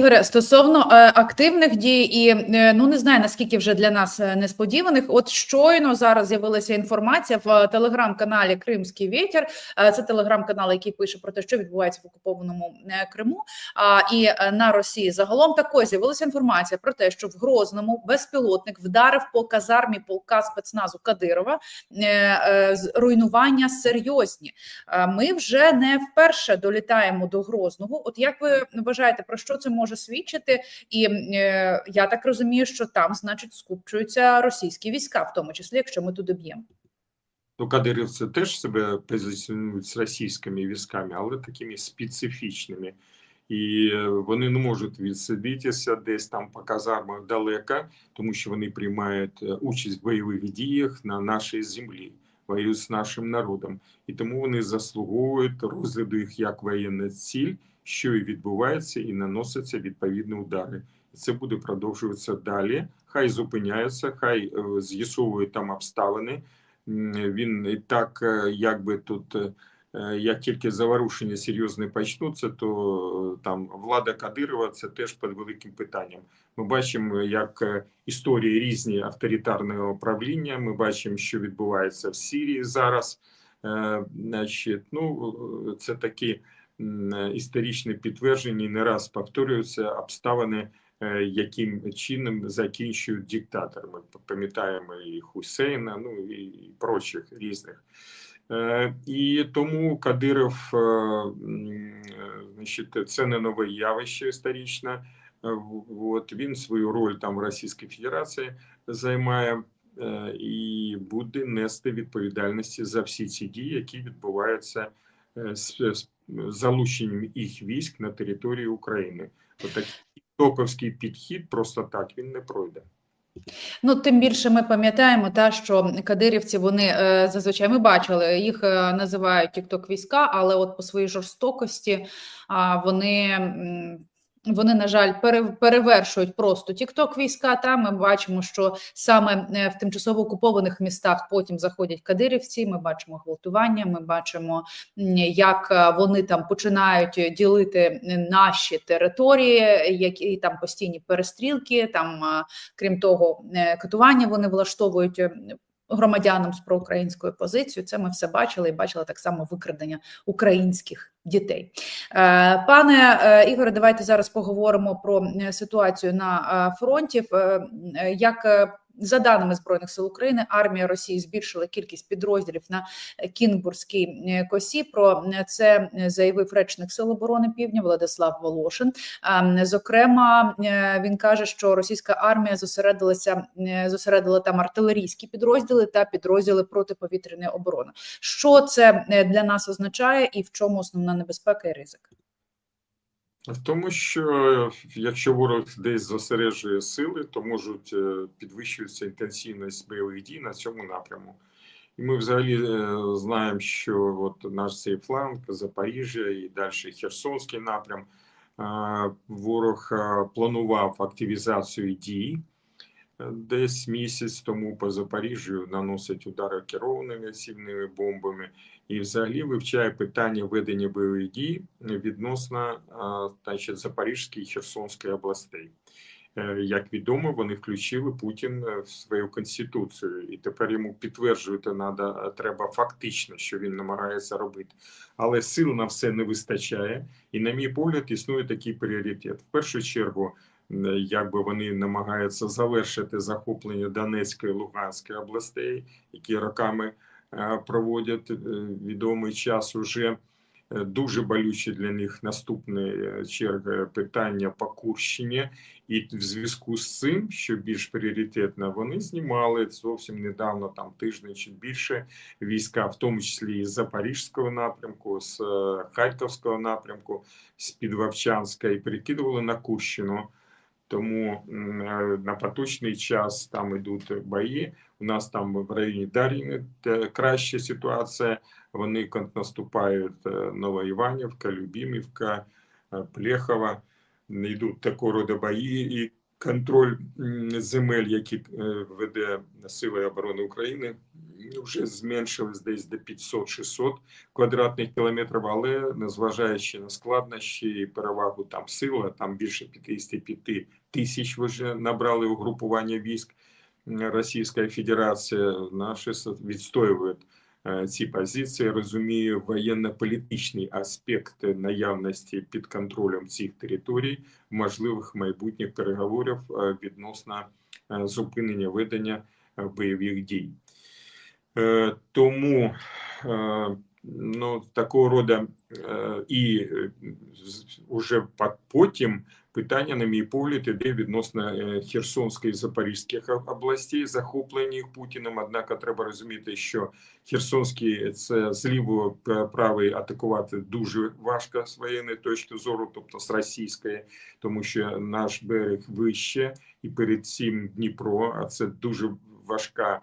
Ігоре, стосовно е, активних дій, і е, ну не знаю наскільки вже для нас е, несподіваних. От щойно зараз з'явилася інформація в телеграм-каналі Кримський Вітер. Це телеграм-канал, який пише про те, що відбувається в окупованому Криму. А і на Росії загалом також з'явилася інформація про те, що в Грозному безпілотник вдарив по казармі полка спецназу Кадирова. Руйнування серйозні. Ми вже не вперше долітаємо до Грозного. От як ви вважаєте, про що це може свідчити? І е, я так розумію, що там, значить, скупчуються російські війська, в тому числі, якщо ми туди б'ємо. Ну, кадирівці теж себе позиціонують з російськими військами, але такими специфічними. І е, вони не можуть відсидітися десь там по казармах далеко, тому що вони приймають е, участь в бойових діях на нашій землі, воюють з нашим народом. І тому вони заслуговують розгляду їх як воєнна ціль, що і відбувається, і наносяться відповідні удари. І це буде продовжуватися далі. Хай зупиняються, хай е, з'ясовують там обставини. Він і так, е, якби тут, е, як тільки заворушення серйозне почнуться, то там влада Кадирова це теж під великим питанням. Ми бачимо, як історії різні авторитарного правління. Ми бачимо, що відбувається в Сирії зараз. Значить, ну це такі е, підтвердження, і не раз повторюються обставини е, яким чином закінчують диктатори. Ми пам'ятаємо і Хусейна, ну і прочих різних. Е, І тому Кадиров, значить, це не нове явище історичне. От він свою роль там в Російській Федерації займає і буде нести відповідальності за всі ці дії, які відбуваються з залученням їх військ на території України. Токовський підхід просто так він не пройде. Ну тим більше ми пам'ятаємо, та що кадирівці вони е, зазвичай ми бачили, їх е, називають тікток війська, але от по своїй жорстокості вони. Вони, на жаль, пере- перевершують просто тікток війська. Та ми бачимо, що саме е, в тимчасово окупованих містах потім заходять кадирівці. Ми бачимо гвалтування. Ми бачимо, як е, вони там починають ділити наші території, які там постійні перестрілки. Там е, крім того, е, катування вони влаштовують. е, Громадянам з проукраїнською позицією це ми все бачили і бачили так само викрадення українських дітей. Е, Пане е, Ігоре, давайте зараз поговоримо про е, ситуацію на фронті. Як за даними збройних сил України, армія Росії збільшила кількість підрозділів на Кінбурзькій е, косі. Про е, це е, заявив речник Сил оборони Півдня Владислав Волошин. Ем, Зокрема, він каже, що російська армія зосередилася зосередила там артилерійські підрозділи та підрозділи протиповітряної оборони. Що це для нас означає, і в чому основна небезпека і ризик? В тому, що якщо ворог десь зосереджує сили, то можуть е, підвищуватися інтенсивність бойових дій на цьому напряму. І ми взагалі е, знаємо, що от наш цей фланг Запоріжжя і далі Херсонський напрям. е, Ворог планував активізацію дій десь місяць тому по Запоріжжю наносить удари керованими activними бомбами і взагалі вивчає питання ведення бойових дій відносно значить, Запорізької і Херсонської областей. Е, Як відомо, вони включили Путін е, в свою конституцію, і тепер йому підтверджувати надо, треба фактично, що він намагається робити. Але сил на все не вистачає. І, на мій погляд, існує такий пріоритет. В першу чергу, якби вони намагаються завершити захоплення Донецької і Луганської областей, які роками е, проводять е, відомий час уже. Е, Дуже болюче для них наступне черга питання по Курщині, і в зв'язку з цим, що більш пріоритетно, вони знімали зовсім недавно, там тиждень чи більше війська, в тому числі з Запорізького напрямку, з Харківського напрямку, з під Вовчанська, і перекидували на Курщину. Тому е, на поточний час там йдуть бої. У нас там в районі Дар'їни краща ситуація. Вони контрнаступають е, Новоіванівка, Любімівка, е, Плехова. Йдуть такого роду бої, і контроль земель, які е, веде Сили оборони України, вже зменшились десь до 500-600 квадратних кілометрів, але незважаючи на складнощі і перевагу там сил, а там більше 55 тисяч вже набрали угрупування військ Російської Федерації, наші відстоюють ці позиції. Розумію воєнно-політичний аспект наявності під контролем цих територій, можливих майбутніх переговорів е, відносно е, зупинення ведення е, бойових дій. Е, Тому е, ну, такого роду е, і е, по- потім питання, на мій погляд, іде відносно е, Херсонської і Запорізьких об- областей, захоплені Путіним. Однак треба розуміти, що Херсонський це з лівої п- правої атакувати дуже важко з воєнної точки зору, тобто з російської, тому що наш берег вище, і перед цим Дніпро, а це дуже важка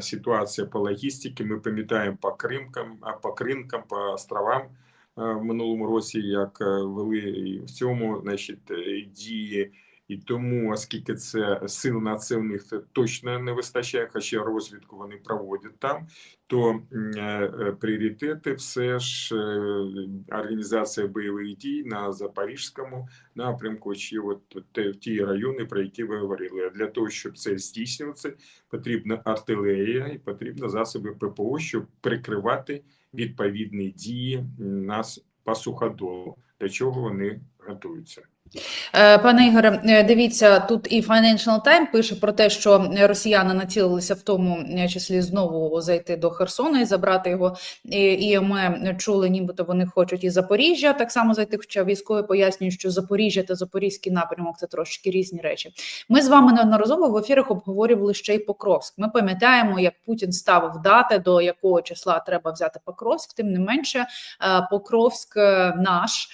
ситуація по логістиці. Ми пам'ятаємо по Кримкам, по Кринкам, по островам е, в минулому році, як е, вели і в цьому значить, е, дії. І тому, оскільки це сил на це в них точно не вистачає, хоча розвідку вони проводять там, то е, е, пріоритети все ж е, організація бойових дій на Запорізькому напрямку, чи от ті райони, про які ви говорили. А для того, щоб це здійснювати, потрібна артилерія і потрібні засоби ППО, щоб прикривати відповідні дії нас по суходолу, до чого вони готуються. Е, Пане Ігоре, е, дивіться, тут і Financial Times пише про те, що росіяни націлилися в тому е, числі знову зайти до Херсона і забрати його. І, ми чули, нібито вони хочуть і Запоріжжя так само зайти. Хоча військові пояснюють, що Запоріжжя та Запорізький напрямок це трошки різні речі. Ми з вами неодноразово в ефірах обговорювали ще й Покровськ. Ми пам'ятаємо, як Путін ставив дати, до якого числа треба взяти Покровськ. Тим не менше, Покровськ наш.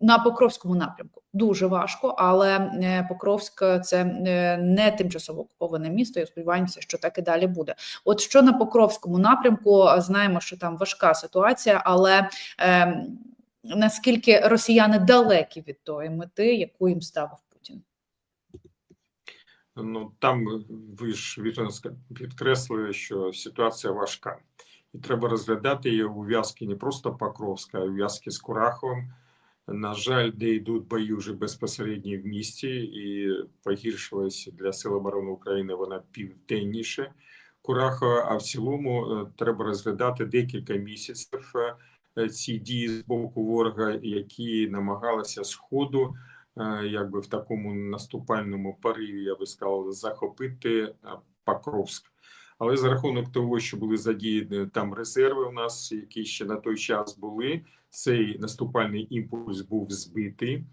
Е, на Покровському напрямку дуже важко, але е, Покровськ це е, не тимчасово окуповане місто. І сподіваємося, що так і далі буде. От що на Покровському напрямку, знаємо, що там важка ситуація, але е, наскільки росіяни далекі від тої мети, яку їм ставив Путін? Ну там ви ж вірно підкреслили, що ситуація важка, і треба розглядати її у в'язки не просто Покровська, а у в'язки з Кураховим. На жаль, де йдуть бої вже безпосередньо в місті, і погіршилась для Сил оборони України вона південніше Курахова. А в цілому е, треба розглядати декілька місяців е, ці дії з боку ворога, які намагалися з ходу е, якби в такому наступальному пориві, я би сказав, захопити Покровськ. Але за рахунок того, що були задіяні там резерви у нас, які ще на той час були, цей наступальний імпульс був збитий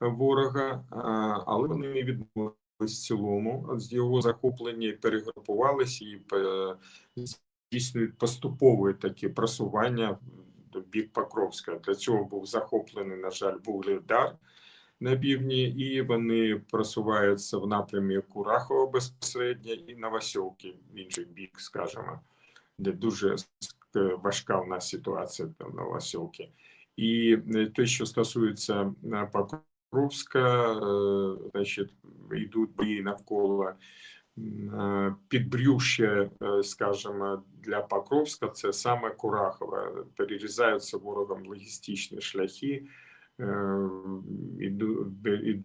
ворога, але вони не відмовились в цілому з його захоплення і перегрупувалися і е, здійснюють поступове таке просування в бік Покровська. Для цього був захоплений, на жаль, Вугледар на півдні, і вони просуваються в напрямі Курахова безпосередньо і Новосілки в інший бік, скажімо, де дуже е, важка у нас ситуація там в Новосілки. І е, те, що стосується е, Покровська, значить, йдуть бої навколо е, підбрюшя, е, скажімо, для Покровська, це саме Курахова. Перерізаються ворогом логістичні шляхи,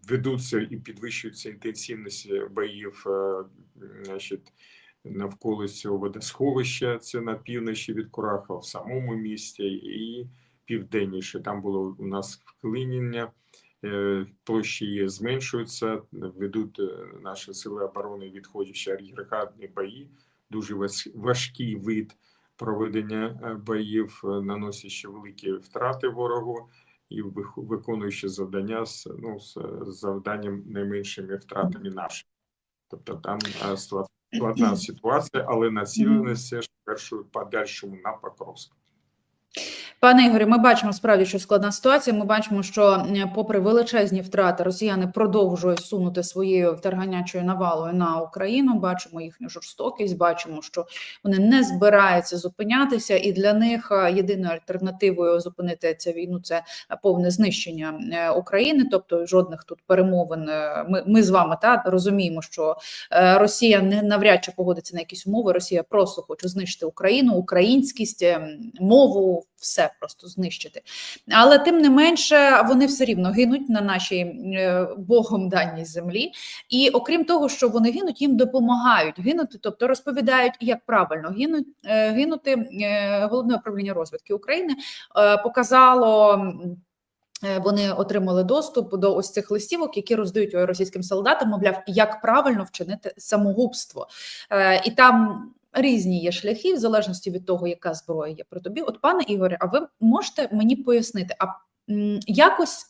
ведуться і підвищується інтенсивність боїв, е, значить, навколо цього водосховища, це на півночі від Курахова, в самому місті і південніше. Там було у нас вклинення, е, площі зменшуються, ведуть е, наші сили оборони, відходячи агрегатні бої, дуже важкий вид проведення е, боїв, е, наносячи великі втрати ворогу і виконуючи завдання з, ну, з завданням найменшими втратами нашими. Тобто там е, складна ситуація, але націлене все ж першою подальшому на Покровськ. Пане Ігорі, ми бачимо справді, що складна ситуація. Ми бачимо, що попри величезні втрати, росіяни продовжують сунути своєю вторганячою навалою на Україну. Бачимо їхню жорстокість, бачимо, що вони не збираються зупинятися, і для них е, єдиною альтернативою зупинити цю війну це повне знищення е, України. Тобто жодних тут перемовин. е, Ми, ми з вами та розуміємо, що Росія не навряд чи погодиться на якісь умови. Росія просто хоче знищити Україну, українськість, ем, мову, все просто знищити. Але тим не менше вони все рівно гинуть на нашій е, богом даній землі. І окрім того, що вони гинуть, їм допомагають гинути, тобто розповідають, як правильно гинуть е, гинути. Е, Головне управління розвідки України показало. Вони отримали доступ до ось цих листівок, які роздають російським солдатам, мовляв, як правильно вчинити самогубство, і там різні є шляхи, в залежності від того, яка зброя є при тобі. От, пане Ігоре, а ви можете мені пояснити, а якось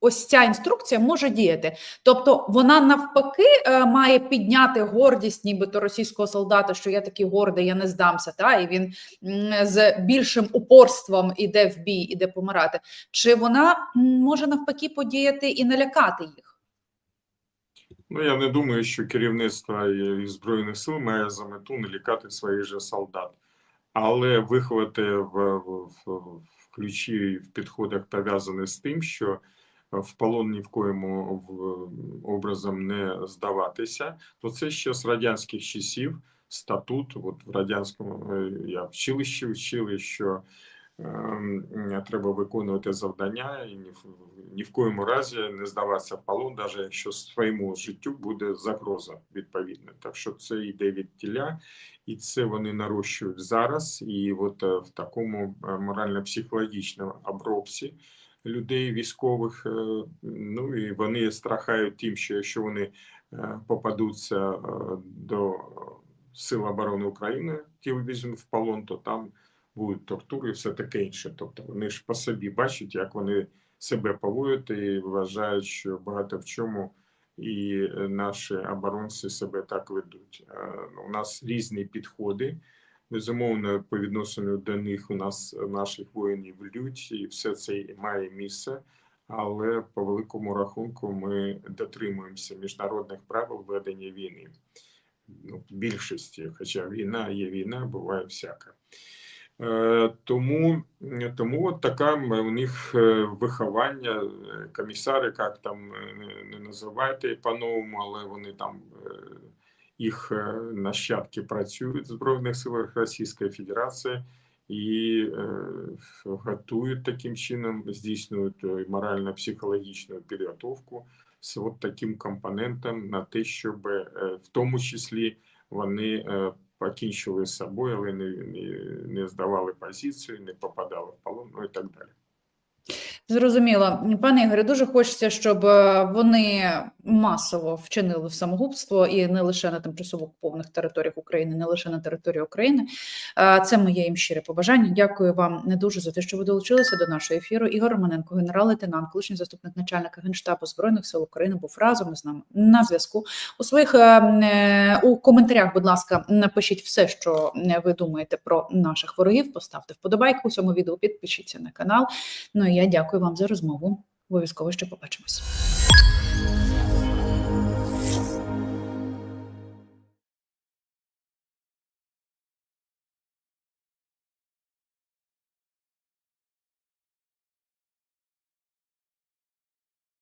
ось ця інструкція може діяти? Тобто вона навпаки е, має підняти гордість, нібито російського солдата, що я такий гордий, я не здамся, та і він з більшим упорством іде в бій, іде помирати. Чи вона може навпаки подіяти і налякати їх? Ну, я не думаю, що керівництво Збройних сил має за мету не лікати своїх же солдат, але виховати в, в, в, ключі в підходах пов'язане з тим, що в полон ні в коєму образом не здаватися, то це ще з радянських часів статут. От в радянському е, я в училищі вчили, що треба виконувати завдання і ні в, ні в коєму разі не здаватися в полон, навіть якщо своєму життю буде загроза відповідна. Так що це йде від тіля, і це вони нарощують зараз. І от е, в такому е, морально-психологічному обробці людей військових, е, ну і вони страхають тим, що якщо вони е, попадуться е, до Сил оборони України, ті візьмуть в полон, то там будуть тортури і все таке інше. Тобто вони ж по собі бачать, як вони себе поводять і вважають, що багато в чому і наші оборонці себе так ведуть. Е, У нас різні підходи. Безумовно, по відношенню до них у нас наших воїнів лють, і все це має місце. Але по великому рахунку ми дотримуємося міжнародних правил ведення війни. Ну, більшості, хоча війна є війна, буває всяка. Е, Тому, тому от така у них е, виховання, е, комісари, як там е, не називайте по-новому, але вони там е, їх е, нащадки працюють в Збройних силах Російської Федерації і е, готують таким чином, здійснюють е, морально-психологічну підготовку з от таким компонентом на те, щоб е, в тому числі вони е, покінчили з собою, але не, не, не здавали позицію, не попадали в полон, ну і так далі. Зрозуміло, пане Ігорі, дуже хочеться, щоб е, вони масово вчинили самогубство і не лише на тимчасово окупованих територіях України, не лише на території України. Е, Це моє їм щире побажання. Дякую вам не дуже за те, що ви долучилися до нашого ефіру. Ігор Романенко, генерал-лейтенант, колишній заступник начальника генштабу збройних сил України, був разом з нами на зв'язку. У своїх е, у коментарях, будь ласка, напишіть все, що ви думаєте про наших ворогів. Поставте вподобайку у цьому відео, підпишіться на канал. Ну і я Дякую вам за розмову. Обов'язково ще побачимось.